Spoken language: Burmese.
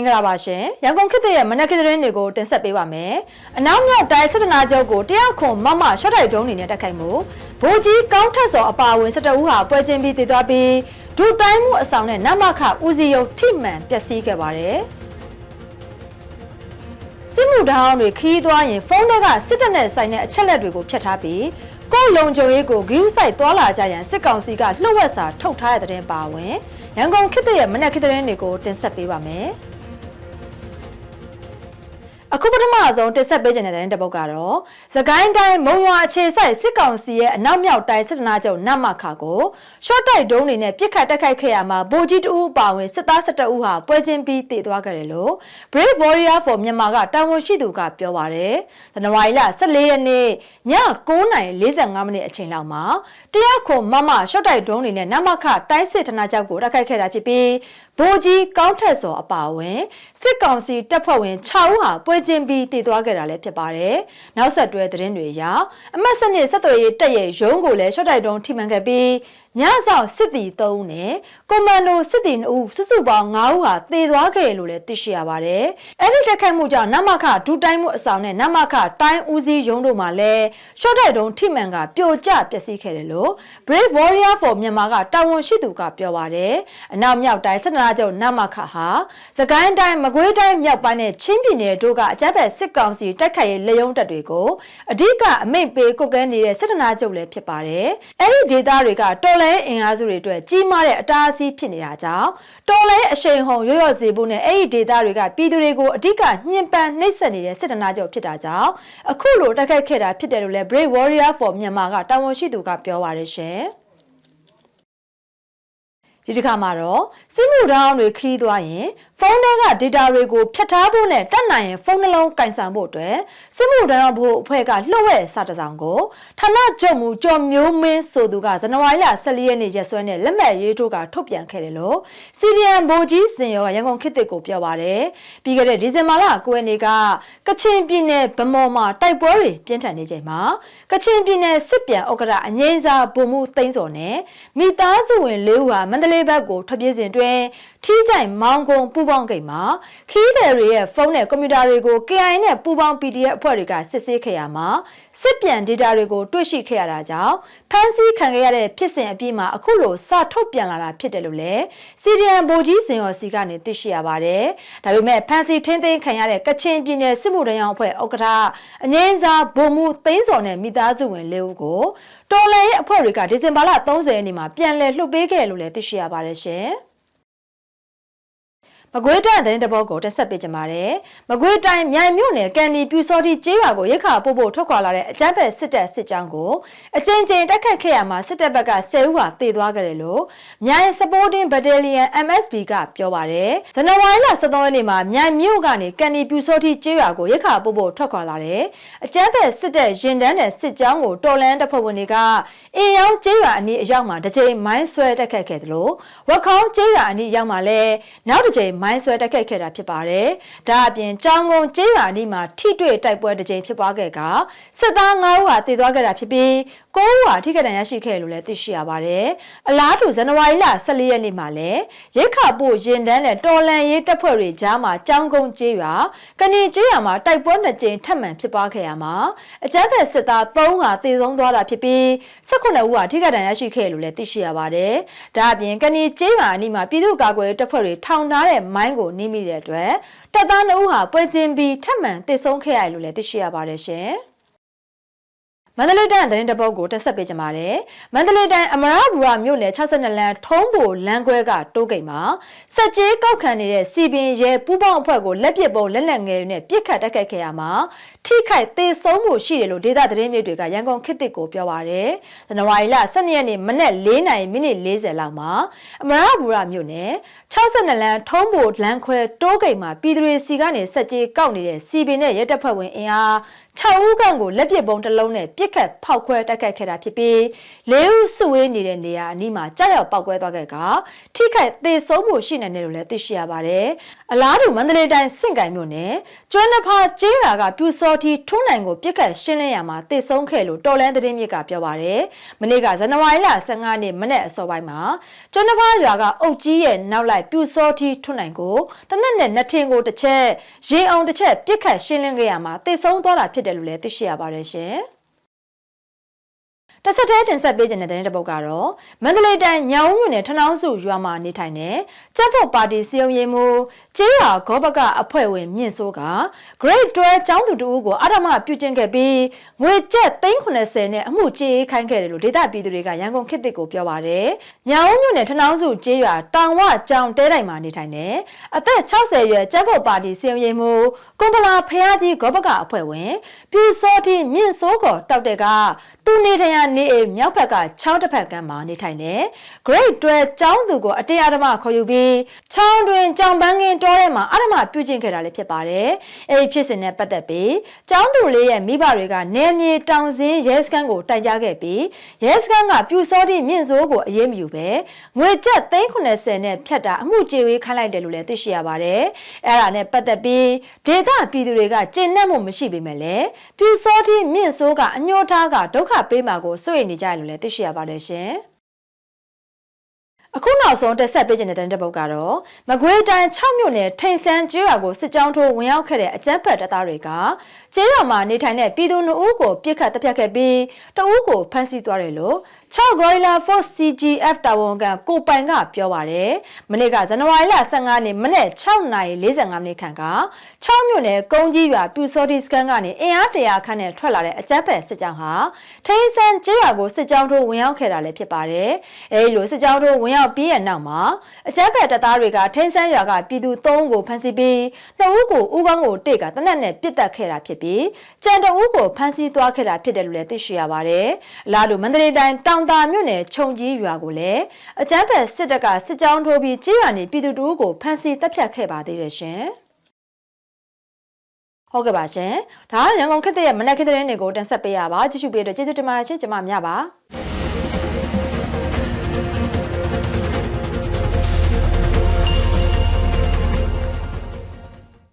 င်္ဂလာပါရှင်ရန်ကုန်ခေတ်သစ်ရဲ့မနက်ခင်းသတင်းတွေကိုတင်ဆက်ပေးပါမယ်အနောက်မြောက်တိုင်းစစ်တနာချုပ်ကိုတရားခွန်မမရှော့တိုက်ဒုံးနေနဲ့တက်ခိုက်မှုဗိုလ်ကြီးကောင်းထက်စော်အပါအဝင်စစ်တအူးဟာပွဲချင်းပြီးတည်သွားပြီးဒုတိုင်းမှုအဆောင်နဲ့နမခဦးစီးရုံထိမှန်ပျက်စီးခဲ့ပါတယ်စစ်မှုထမ်းတွေခီးသွားရင်ဖုန်းထဲကစစ်တပ်နဲ့ဆိုင်တဲ့အချက်လက်တွေကိုဖျက်ထားပြီးကိုယ်လုံခြုံရေးကိုဂရုစိုက်သွားလာကြရန်စစ်ကောင်စီကလှုပ်ဝက်စာထုတ်ထားတဲ့တဲ့ပါဝင်ရန်ကုန်ခေတ်သစ်ရဲ့မနက်ခင်းသတင်းတွေကိုတင်ဆက်ပေးပါမယ်။ အခုပထမဆုံးတင်ဆက်ပေးခြင်းတဲ့တဲ့တစ်ပုတ်ကတော့သကိုင်းတိုင်းမုံရွာအခြေဆိုင်စစ်ကောင်စီရဲ့အနောက်မြောက်တိုင်းစစ်တနာချုပ်နတ်မခါကိုရှော့တိုက်ဒုံးတွေနဲ့ပြစ်ခတ်တိုက်ခိုက်ခဲ့ရမှာဗိုလ်ကြီးတဦးပါဝင်စစ်သား12ဦးဟာပွဲချင်းပြီးတည်သွားကြတယ်လို့ Brave Warrior for မြန်မာကတာဝန်ရှိသူကပြောပါတယ်။ဇန်နဝါရီလ14ရက်နေ့ည9:45မိနစ်အချိန်လောက်မှာတရားခွန်မမရှော့တိုက်ဒုံးတွေနဲ့နတ်မခတိုင်းစစ်ဌာနချုပ်ကိုတိုက်ခိုက်ခဲ့တာဖြစ်ပြီး ဗိုလ်ကြီးကောင်းထက်စော်အပါအဝင်စစ်ကောင်စီတပ်ဖွဲ့ဝင်6ဦးဟာပွဲချင်းပြီးတည်သွားခဲ့တာလည်းဖြစ်ပါတယ်။နောက်ဆက်တွဲသတင်းတွေအရအမတ်စနစ်ဆက်သွယ်ရေးတပ်ရဲ့ရုံးကိုလည်းရှော့တိုက်တုံးထိမှန်ခဲ့ပြီးညဆောင်စစ်တီ3ဦးနဲ့ကွန်မန်ဒိုစစ်တီ2ဦးစုစုပေါင်း9ဦးဟာတည်သွားခဲ့လို့လည်းသိရှိရပါတယ်။အဲ့ဒီတက်ခိုက်မှုကြောင့်နမခဒူတိုင်းမှုအဆောင်နဲ့နမခတိုင်းဦးစီးရုံးတို့မှာလည်းရှော့တိုက်တုံးထိမှန်ကပြိုကျပျက်စီးခဲ့တယ်လို့ Brave Warrior for မြန်မာကတာဝန်ရှိသူကပြောပါတယ်။အနောက်မြောက်တိုင်းစစ်နာချုပ်နမခဟာစကိုင်းတိုင်းမကွေးတိုင်းမြောက်ပိုင်းနဲ့ချင်းပြည်နယ်တို့ကအကြမ်းဖက်စစ်ကောင်စီတိုက်ခိုက်ရေးလေယုံတပ်တွေကိုအဓိကအမိန့်ပေးကုတ်ကဲနေတဲ့စစ်တနာချုပ်လည်းဖြစ်ပါတယ်။အဲ့ဒီဒေသတွေကတော်လဲအင်အားစုတွေအတွက်ကြီးမားတဲ့အတားအဆီးဖြစ်နေတာကြောင့်တော်လဲအရှိန်ဟုန်ရွရွစေဖို့နဲ့အဲ့ဒီဒေသတွေကပြည်သူတွေကိုအဓိကညှဉ်းပန်းနှိပ်စက်နေတဲ့စစ်တနာချုပ်ဖြစ်တာကြောင့်အခုလိုတိုက်ခိုက်ခဲ့တာဖြစ်တယ်လို့လည်း Brave Warrior for မြန်မာကတာဝန်ရှိသူကပြောပါတယ်ရှင်။ဒီတစ်ခါမှာတော့စစ်မှုထမ်းတွေခီးသွားရင် ဖုန်းထဲက data တွေကိုဖြတ်ထားဖို့နဲ့တတ်နိုင်ရင်ဖုန်းနှလုံးကင်ဆယ်ဖို့အတွက်စစ်မှုထမ်းဖို့အဖွဲ့ကလှုပ်ဝဲစာတစ်စောင်ကိုဌာနချုပ်မူကျော်မျိုးမင်းဆိုသူကဇန်နဝါရီလ14ရက်နေ့ရက်စွဲနဲ့လက်မှတ်ရေးထိုးကထုတ်ပြန်ခဲ့တယ်လို့ CDM ဗိုလ်ကြီးစင်ရောကရန်ကုန်ခေတ်တစ်ကိုပြောပါတယ်ပြီးခဲ့တဲ့ဒီဇင်ဘာလ9ရက်နေ့ကကချင်ပြည်နယ်ဗမော်မှာတိုက်ပွဲတွေပြင်းထန်နေချိန်မှာကချင်ပြည်နယ်စစ်ပြန်ဥက္ကဋအငိမ့်စာဗိုလ်မှုသိန်းစော်နဲ့မိသားစုဝင်၄ဦးဟာမန္တလေးဘက်ကိုထွက်ပြေးစဉ်တွင်ထီးကြိုင်မောင်ကုံပူပေါင်းဂိတ်မှာခီးတယ်တွေရဲ့ဖုန်းနဲ့ကွန်ပျူတာတွေကို KI နဲ့ပူပေါင်း PDF အဖွဲ့တွေကစစ်ဆေးခဲ့ရမှာစစ်ပြန် data တွေကိုတွေ့ရှိခဲ့ရတာကြောင့်ဖမ်းဆီးခံခဲ့ရတဲ့ဖြစ်စဉ်အပြီးမှာအခုလိုစထုတ်ပြန်လာတာဖြစ်တယ်လို့လည်း CDN ဗိုလ်ကြီးစင်ရော်စီကနေသိရှိရပါတယ်။ဒါပေမဲ့ဖမ်းဆီးထင်းသိမ်းခံရတဲ့ကချင်ပြည်နယ်စစ်မှုထမ်းအောင်အဖွဲ့ဥက္ကဋ္ဌအငိမ့်စာဗိုလ်မှူးသိန်းစော်နဲ့မိသားစုဝင်၄ဦးကိုတော်လန်ရဲ့အဖွဲ့တွေကဒီဇင်ဘာလ30ရက်နေ့မှာပြန်လည်လှုပ်ပေးခဲ့လို့လည်းသိရှိရပါတယ်ရှင်။ မကွေးတိုင်းသတင်းတဘောကိုတက်ဆက်ပေးကြပါမယ်။မကွေးတိုင်းမြိုင်မြို့နယ်ကန်ဒီပြူစောတိကျေးရွာကိုရိခါပို့ဖို့ထွက်ခွာလာတဲ့အကြမ်းဖက်စစ်တပ်စစ်ကြောင်းကိုအကြိမ်ကြိမ်တိုက်ခတ်ခဲ့ရမှာစစ်တပ်ဘက်က10ဦးဟာတေသွားကြတယ်လို့မြိုင် Supporting Battalion MSB ကပြောပါတယ်။ဇန်နဝါရီလ23ရက်နေ့မှာမြိုင်မြို့ကနေကန်ဒီပြူစောတိကျေးရွာကိုရိခါပို့ဖို့ထွက်ခွာလာတဲ့အကြမ်းဖက်စစ်တပ်ရင်တန်းတဲ့စစ်ကြောင်းကိုတော်လန်တပ်ဖွဲ့ဝင်တွေကအေယောင်ကျေးရွာအနီးအရောက်မှာတစ်ကြိမ်မိုင်းဆွဲတိုက်ခတ်ခဲ့တယ်လို့ဝက်ခေါင်းကျေးရွာအနီးအရောက်မှာလည်းနောက်တစ်ကြိမ်မိုင်းဆွဲတိုက်ခိုက်ခဲ့တာဖြစ်ပါတယ်။ဒါအပြင်ကြောင်ကုန်းကျေးရွာနီးမှာထိတွေ့တိုက်ပွဲတစ်ကြိမ်ဖြစ်ပွားခဲ့ကစစ်သား9ဦးဟာတည်သွားခဲ့တာဖြစ်ပြီး9ဦးဟာထိခိုက်ဒဏ်ရာရှိခဲ့လို့လည်းသိရှိရပါတယ်။အလားတူဇန်နဝါရီလ14ရက်နေ့မှာလည်းရိတ်ခါပို့ရင်တန်းနဲ့တော်လန်ရေးတပ်ဖွဲ့တွေကြားမှာကြောင်ကုန်းကျေးရွာကဏီကျေးရွာမှာတိုက်ပွဲနှစ်ကြိမ်ထပ်မံဖြစ်ပွားခဲ့ရမှာအကြမ်းဖက်စစ်သား3ဦးဟာတည်ဆုံးသွားတာဖြစ်ပြီး18ဦးဟာထိခိုက်ဒဏ်ရာရှိခဲ့လို့လည်းသိရှိရပါတယ်။ဒါအပြင်ကဏီကျေးရွာအနီးမှာပြည်သူ့ကာကွယ်တပ်ဖွဲ့တွေထောင်ထားတဲ့မိုင်းကိုနှိမိတဲ့အတွက်တပ်သား2ဦးဟာပွဲချင်းပြီးထပ်မံတည်ဆုံးခဲ့ရလို့လည်းသိရှိရပါတယ်ရှင်။ မန္တလေးတိုင်းသတင်းတပုတ်ကိုတက်ဆက်ပေးကြပါမယ်။မန္တလေးတိုင်းအမရဘူရမြို့နယ်62လမ်းထုံးဘိုလမ်းခွဲကတိုးဂိတ်မှာစက်ကြေးကောက်ခံနေတဲ့စီပင်ရဲပူပေါင်းအဖွဲ့ကိုလက်ပစ်ပုံလက်လက်ငယ်တွေနဲ့ပြစ်ခတ်တိုက်ခိုက်ခဲ့ရမှာထိခိုက်သေးဆုံးမှုရှိတယ်လို့ဒေသသတင်းမြေတွေကရန်ကုန်ခေတ်သစ်ကိုပြောပါရယ်။ဇန်နဝါရီလ12ရက်နေ့မနက်4:40မိနစ်40လောက်မှာအမရဘူရမြို့နယ်62လမ်းထုံးဘိုလမ်းခွဲတိုးဂိတ်မှာပြည်သူတွေစီကနေစက်ကြေးကောက်နေတဲ့စီပင်နဲ့ရဲတပ်ဖွဲ့ဝင်အင်အား6ဦးခန့်ကိုလက်ပစ်ပုံးတစ်လုံးနဲ့ပြစ်ခတ်ဖောက်ခွဲတိုက်ခတ်ခဲ့တာဖြစ်ပြီး၄ဦးစုဝေးနေတဲ့နေရာအနီးမှာကြောက်ရောက်ပောက်ကွဲသွားခဲ့ကထိခိုက်သေဆုံးမှုရှိနိုင်တယ်လို့လည်းသိရှိရပါတယ်။အလားတူမန္တလေးတိုင်းစင့်ကိုင်မြို့နယ်ကျွမ်းနဖာကျေးရွာကပြူစောတီထွန်းနိုင်ကိုပြစ်ခတ်ရှင်းလင်းရမှာသေဆုံးခဲ့လို့တော်လန်းသတင်းမြစ်ကပြောပါတယ်။မနေ့ကဇန်နဝါရီလ15ရက်မနေ့အစောပိုင်းမှာကျွန်းနဖားရွာကအုတ်ကြီးရဲ့နောက်လိုက်ပြူစောတီထွန်းနိုင်ကိုတနက်နဲ့နှစ်ထင်ကိုတစ်ချက်ရေအောင်တစ်ချက်ပြစ်ခတ်ရှင်းလင်းခဲ့ရမှာသေဆုံးသွားတာဖြစ်တယ်လို့လည်းသိရှိရပါတယ်ရှင်။ တစ်ဆက်တည်းတင်ဆက်ပေးခြင်းတဲ့တဲ့ပုတ်ကတော့မန္တလေးတိုင်းညောင်မြို့နယ်ထနောင်းစုရွာမှာနေထိုင်တဲ့ကျပ်ဖို့ပါတီစီယုံရေးမှုကျေးရွာဂောဘကအဖွဲ့ဝင်မြင့်စိုးက Grade 12ကျောင်းသူတူကိုအာရမပြုကျင့်ခဲ့ပြီးငွေကျပ်390နဲ့အမှုကြေးခိုင်းခဲ့တယ်လို့ဒေသပြည်သူတွေကရန်ကုန်ခေတ်သစ်ကိုပြောပါတယ်။ညောင်မြို့နယ်ထနောင်းစုကျေးရွာတောင်ဝကျောင်းတဲတိုင်မှာနေထိုင်တဲ့အသက်60ရွယ်ကျပ်ဖို့ပါတီစီယုံရေးမှုကွန်ပလာဖះကြီးဂောဘကအဖွဲ့ဝင်ပြူစောတီမြင့်စိုးကောတောက်တဲ့ကသူနေထိုင်ရာနေအိမ်မြောက်ဘက်ကချောင်းတစ်ဖက်ကမ်းမှာနေထိုင်တဲ့ Grade 12ကျောင်းသူကိုအတရားဓမ္မခေါ်ယူပြီးချောင်းတွင်ကြောင်ပန်းကင်းတောထဲမှာအဓမ္မပြုကျင့်ခဲ့တာလည်းဖြစ်ပါတယ်။အဲဒီဖြစ်စဉ်နဲ့ပတ်သက်ပြီးကျောင်းသူလေးရဲ့မိဘတွေကနေမြေတောင်စင်းရဲစခန်းကိုတိုင်ကြားခဲ့ပြီးရဲစခန်းကပြူစောတိမြင့်စိုးကိုအရေးမယူပဲငွေကျပ်390နဲ့ဖြတ်တာအမှုကြေဝေးခိုင်းလိုက်တယ်လို့လည်းသိရှိရပါတယ်။အဲဒါနဲ့ပတ်သက်ပြီးဒေသပြည်သူတွေကကျေနပ်မှုမရှိပေမဲ့လည်းပြူစောတိမြင့်စိုးကအညှိုးထားကဒုက္ခပေးမှာကိုစိုးရိမ်နေကြတယ်လို့လည်းသိရှိရပါတယ်ရှင်။ အခုနောက်ဆုံးတက်ဆက်ပေးခြင်းတဲ့တဲ့ပုတ်ကတော့မကွေးတိုင်း6မြို့နယ်ထိန်ဆန်းကျေးရွာကိုစစ်ကြောင်းထိုးဝင်ရောက်ခဲ့တဲ့အကြမ်းဖက်တပ်သားတွေကကျေးရွာမှာနေထိုင်တဲ့ပြည်သူနှုတ်ကိုပြစ်ခတ်တပ်ဖြတ်ခဲ့ပြီးတအုပ်ကိုဖမ်းဆီးသွားတယ်လို့6 Gorilla Force CGF တာဝန်ခံကိုပိုင်ကပြောပါတယ်။မနေ့ကဇန်နဝါရီလ15ရက်နေ့မနေ့6:45မိနစ်ခန့်က6မြို့နယ်ကုန်းကြီးရွာပြူစောတိစကန်ကနေအင်အားတရာခန့်နဲ့ထွက်လာတဲ့အကြမ်းဖက်စစ်ကြောင်းဟာထိန်ဆန်းကျေးရွာကိုစစ်ကြောင်းထိုးဝင်ရောက်ခဲ့တာလည်းဖြစ်ပါတယ်။အဲဒီလိုစစ်ကြောင်းထိုးဝင်ရောက်ပြီးရဲ့နောက်မှာအကြမ်းဖက်တပ်သားတွေကထိန်ဆန်းရွာကပြည်သူ3ဦးကိုဖမ်းဆီးပြီး2ဦးကိုဦးကောင်းကိုတိတ်ကတနက်နဲ့ပစ်တက်ခဲ့တာဖြစ်ပြီးကြံတအုပ်ကိုဖမ်းဆီးသွားခဲ့တာဖြစ်တယ်လို့လည်းသိရှိရပါတယ်။အလားတူမန္တလေးတိုင်းတောင်တာမြို့နယ်ခြုံကြီးရွာကိုလည်းအကြမ်းဖက်စစ်တပ်ကစစ်ကြောင်းထိုးပြီးကြေးရွာနေပြည်သူတို့ကိုဖမ်းဆီးတပ်ဖြတ်ခဲ့ပါသေးတယ်ရှင်။ဟုတ်ကဲ့ပါရှင်။ဒါကရန်ကုန်ခေတ်ရဲ့မနက်ခေတ်တဲ့တွေကိုတင်ဆက်ပေးရပါကြည့်ရှုပေးတဲ့ကျေးဇူးတင်ပါတယ်ရှင်ကျွန်မမြပါ။